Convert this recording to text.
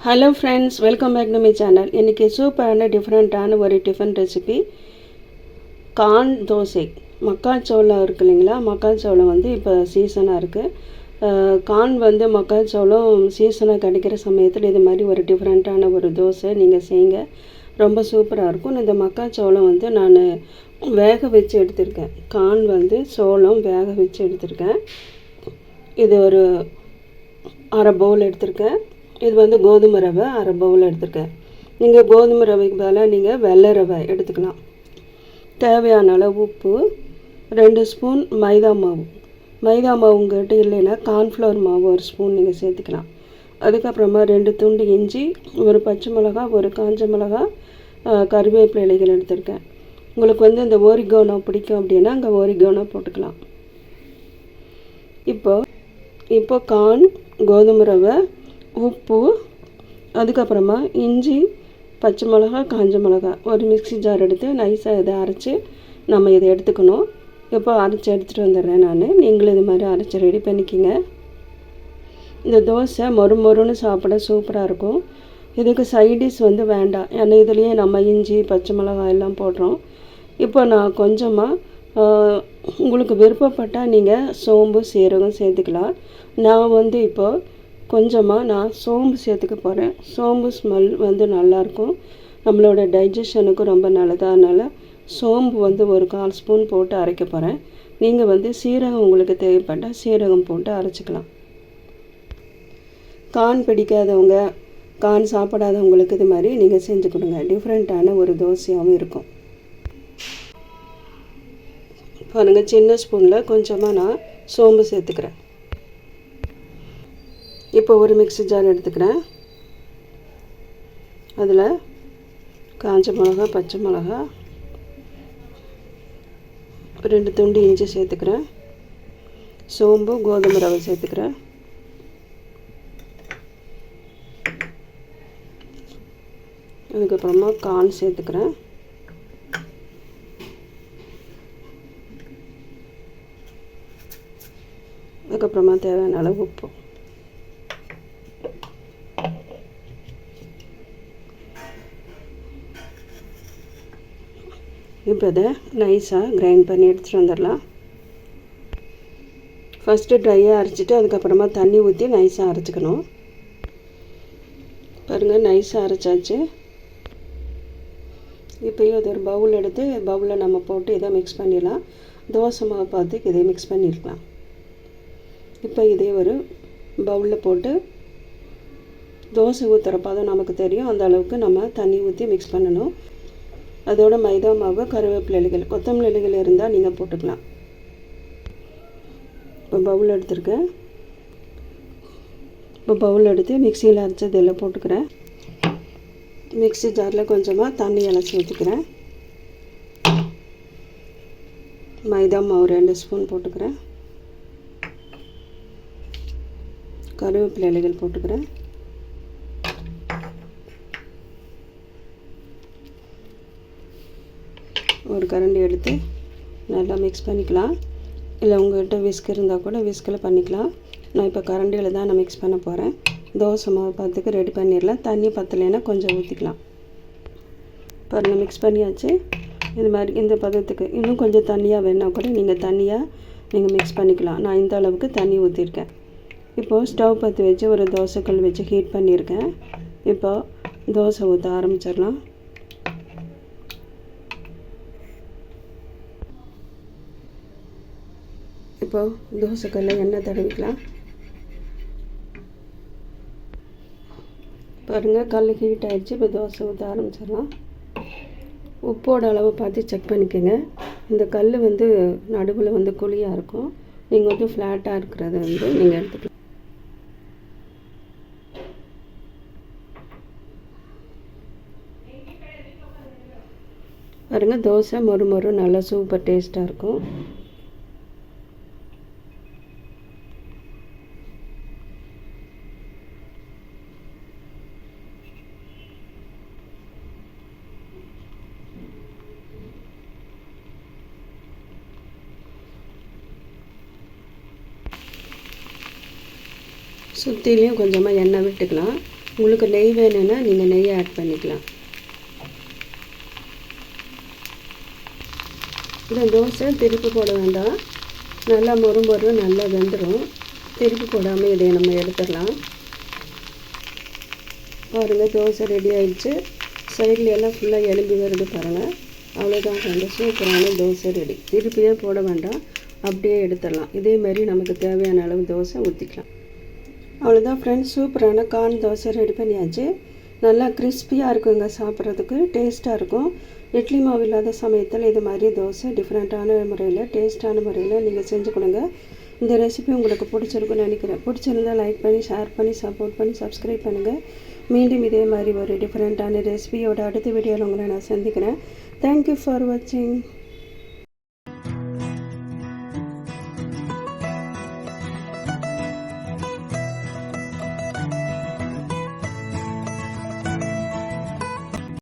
Hello friends welcome back to my channel இன்றைக்கி சூப்பரான டிஃப்ரெண்ட்டான ஒரு டிஃபன் ரெசிபி கார்ன் தோசை. மக்காச்சோளம் இருக்குது இல்லைங்களா? மக்காச்சோளம் வந்து இப்போ சீசனாக இருக்குது கார்ன் வந்து மக்காச்சோளம் சீசனாக கிடைக்கிற சமயத்தில் இது மாதிரி ஒரு டிஃப்ரெண்ட்டான ஒரு தோசை நீங்கள் செய்யுங்க ரொம்ப சூப்பராக இருக்கும். இந்த மக்காச்சோளம் வந்து நான் வேக வச்சு எடுத்திருக்கேன். கான் வந்து சோளம் வேக வச்சு எடுத்திருக்கேன். இது ஒரு அரை பவுல் எடுத்திருக்கேன். இது வந்து கோதுமை ரவை அரை பவுல் எடுத்திருக்கேன். நீங்கள் கோதுமை ரவைக்கு பதிலாக நீங்கள் வெள்ளை ரவை எடுத்துக்கலாம். தேவையான அளவு உப்பு ரெண்டு ஸ்பூன் மைதா மாவு. மைதா மாவு உங்கள்கிட்ட இல்லைன்னா கார்ன்ஃப்ளவர் மாவு ஒரு ஸ்பூன் நீங்கள் சேர்த்துக்கலாம். அதுக்கப்புறமா ரெண்டு துண்டு இஞ்சி ஒரு பச்சை மிளகா ஒரு காஞ்ச மிளகா கருவேப்பிலை இலைகள் எடுத்திருக்கேன். உங்களுக்கு வந்து இந்த ஓரிகோனோ பிடிக்கும் அப்படின்னா அங்கே ஓரிகோனோ போட்டுக்கலாம். இப்போ இப்போ கார்ன் கோதுமை ரவை உப்பு அதுக்கப்புறமா இஞ்சி பச்சை மிளகா காஞ்ச மிளகா ஒரு மிக்ஸி ஜார் எடுத்து நைஸாக இதை அரைச்சி நம்ம இதை எடுத்துக்கணும். இப்போ அரைச்சி எடுத்துகிட்டு வந்துடுறேன் நான். நீங்களும் இது மாதிரி அரைச்சி ரெடி பண்ணிக்கிங்க. இந்த தோசை மொறு மொறுன்னு சாப்பிட சூப்பராக இருக்கும். இதுக்கு சைடிஷ் வந்து வேண்டாம். ஏன்னா இதுலேயே நம்ம இஞ்சி பச்சை மிளகாய் எல்லாம் போடுறோம். இப்போ நான் கொஞ்சமாக உங்களுக்கு விருப்பப்பட்டால் நீங்கள் சோம்பு சீரகம் சேர்த்துக்கலாம். நான் வந்து இப்போது கொஞ்சமாக நான் சோம்பு சேர்த்துக்க போகிறேன் சோம்பு ஸ்மெல் வந்து நல்லாயிருக்கும். நம்மளோட டைஜஷனுக்கும் ரொம்ப நல்லது. அதனால் சோம்பு வந்து ஒரு கால் ஸ்பூன் போட்டு அரைக்க போகிறேன் நீங்கள் வந்து சீரகம் உங்களுக்கு தேவைப்பட்டால் சீரகம் போட்டு அரைச்சிக்கலாம். கான் பிடிக்காதவங்க கான் சாப்பிடாதவங்களுக்கு இது மாதிரி நீங்கள் செஞ்சு கொடுங்க. டிஃப்ரெண்ட்டான ஒரு தோசையாகவும் இருக்கும். பாருங்கள் சின்ன ஸ்பூனில் கொஞ்சமாக நான் சோம்பு சேர்த்துக்கிறேன். இப்போ ஒரு மிக்ஸி ஜார் எடுத்துக்கிறேன். அதில் காஞ்ச மிளகா பச்சை மிளகா ரெண்டு துண்டு இஞ்சி சேர்த்துக்கிறேன். சோம்பு கோதுமை ரவை சேர்த்துக்கிறேன். அதுக்கப்புறமா கார்ன் சேர்த்துக்கிறேன். அதுக்கப்புறமா தேவையான அளவு உப்பு. இப்போ இதை நைஸாக கிரைண்ட் பண்ணி எடுத்துகிட்டு வந்துடலாம். ஃபஸ்ட்டு ட்ரையாக அரைச்சிட்டு அதுக்கப்புறமா தண்ணி ஊற்றி நைஸாக அரைச்சிக்கணும். பாருங்கள் நைஸாக அரைச்சாச்சு. இப்போயும் அது ஒரு பவுல் எடுத்து பவுலில் நம்ம போட்டு இதை மிக்ஸ் பண்ணிடலாம். தோசை மாவு பார்த்து இதை மிக்ஸ் பண்ணியிருக்கலாம் இப்போ இதே ஒரு பவுலில் போட்டு தோசை ஊற்றுற பதம் நமக்கு தெரியும். அந்த அளவுக்கு நம்ம தண்ணி ஊற்றி மிக்ஸ் பண்ணணும். அதோட மைதா மாவு கருவேப்பிலை இலைகள் கொத்தமல்லி இலைகள் இருந்தால் நீங்கள் போட்டுக்கலாம். இப்போ பவுல் எடுத்துருக்கேன். இப்போ பவுல் எடுத்து மிக்சியில் அரைச்சது எல்லாம் போட்டுக்கிறேன். மிக்சி ஜாரில் கொஞ்சமாக தண்ணி இலச்சி ஊற்றிக்கிறேன். மைதா மாவு ரெண்டு ஸ்பூன் போட்டுக்கிறேன். கருவேப்பிலை இலைகள் போட்டுக்கிறேன். ஒரு கரண்டி எடுத்து நல்லா மிக்ஸ் பண்ணிக்கலாம். இல்லை உங்கள்கிட்ட விஸ்க் இருந்தால் கூட விஸ்கில் பண்ணிக்கலாம். நான் இப்போ கரண்டியில் தான் நான் மிக்ஸ் பண்ண போகிறேன். தோசை மாவு பார்த்துக்கு ரெடி பண்ணிடலாம். தண்ணி பத்தலைன்னா கொஞ்சம் ஊற்றிக்கலாம் பாருங்கள் மிக்ஸ் பண்ணியாச்சு. இது மாதிரி இந்த பதத்துக்கு இன்னும் கொஞ்சம் தண்ணியாக வேணால் கூட நீங்கள் தண்ணியாக நீங்கள் மிக்ஸ் பண்ணிக்கலாம். நான் இந்த அளவுக்கு தண்ணி ஊற்றிருக்கேன் இப்போது ஸ்டவ் பற்றி வச்சு ஒரு தோசைக்கல் வச்சு ஹீட் பண்ணியிருக்கேன் இப்போது தோசை ஊற்ற ஆரம்பிச்சிடலாம். இப்போது தோசைக்கல்ல எண்ணெய் தடவிக்கலாம். பாருங்கள் கல் ஹீட் ஆகிடுச்சு இப்போ தோசை ஊற்ற ஆரம்பிச்சிடலாம். உப்போட அளவு பார்த்து செக் பண்ணிக்கோங்க. இந்த கல் வந்து நடுவில் வந்து குழியாக இருக்கும். நீங்கள் வந்து ஃப்ளாட்டாக இருக்கிறத வந்து நீங்கள் எடுத்துக்கலாம். பாருங்கள் தோசை மொறு மொறு நல்லா சூப்பர் டேஸ்ட்டாக இருக்கும். சுற்றிலையும் கொஞ்சமாக எண்ணெய் விட்டுக்கலாம். உங்களுக்கு நெய் வேணும்னா நீங்கள் நெய் ஆட் பண்ணிக்கலாம். இந்த தோசை திருப்பி போட வேண்டாம். நல்லா மொறு மொறு நல்லா வெந்துடும் திருப்பி போடாமல் இதை நம்ம எடுத்துடலாம். பாருங்கள் தோசை ரெடி ஆகிடுச்சு சைடில் எல்லாம் ஃபுல்லாக எலும்பி வருது பாருங்கள் அவ்வளோதான் ஃப்ரெண்டு சூப்பரான தோசை ரெடி திருப்பியே போட வேண்டாம். அப்படியே எடுத்துடலாம். இதே மாதிரி நமக்கு தேவையான அளவு தோசை ஊற்றிக்கலாம் அவ்வளோதான் ஃப்ரெண்ட்ஸ் சூப்பரான கார்ன் தோசை ரெடி பண்ணியாச்சு. நல்லா கிறிஸ்பியாக இருக்குங்க சாப்பிட்றதுக்கு டேஸ்ட்டாக இருக்கும். இட்லி மாவு இல்லாத சமயத்தில் இது மாதிரி தோசை டிஃப்ரெண்ட்டான முறையில் டேஸ்ட்டான முறையில் நீங்கள் செஞ்சு கொடுங்க. இந்த ரெசிபி உங்களுக்கு பிடிச்சிருக்குன்னு நினைக்கிறேன். பிடிச்சிருந்தா லைக் பண்ணி ஷேர் பண்ணி சப்போர்ட் பண்ணி சப்ஸ்கிரைப் பண்ணுங்கள் மீண்டும் இதே மாதிரி ஒரு டிஃப்ரெண்ட்டான ரெசிபியோட அடுத்த வீடியோவில் உங்களை நான் சந்திக்கிறேன். தேங்க்யூ ஃபார் வாட்சிங்